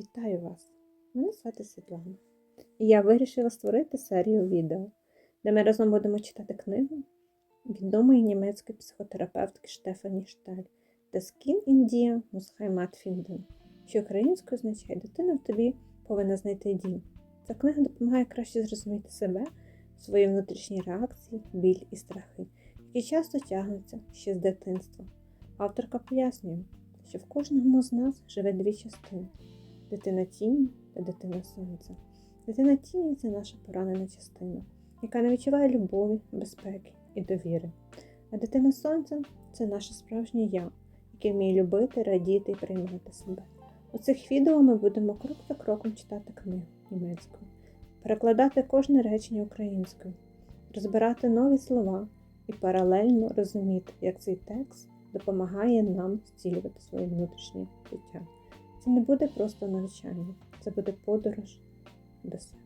Вітаю вас! Мене звати Світлана. І я вирішила створити серію відео, де ми разом будемо читати книгу відомої німецької психотерапевтки Штефані Шталь «Das Kind in dir muss Heimat finden», що українською означає «Дитина в тобі повинна знайти дім». Ця книга допомагає краще зрозуміти себе, свої внутрішні реакції, біль і страхи, які часто тягнуться ще з дитинства. Авторка пояснює, що в кожному з нас живе дві частини дитина тіні та дитина сонця. Дитина тіні це наша поранена частина, яка не відчуває любові, безпеки і довіри. А дитина сонця це наше справжнє я, яке вміє любити, радіти і приймати себе. У цих відео ми будемо крок за кроком читати книгу німецькою, перекладати кожне речення українською, розбирати нові слова і паралельно розуміти, як цей текст допомагає нам зцілювати своє внутрішнє життя. Це не буде просто навчання, це буде подорож до себе.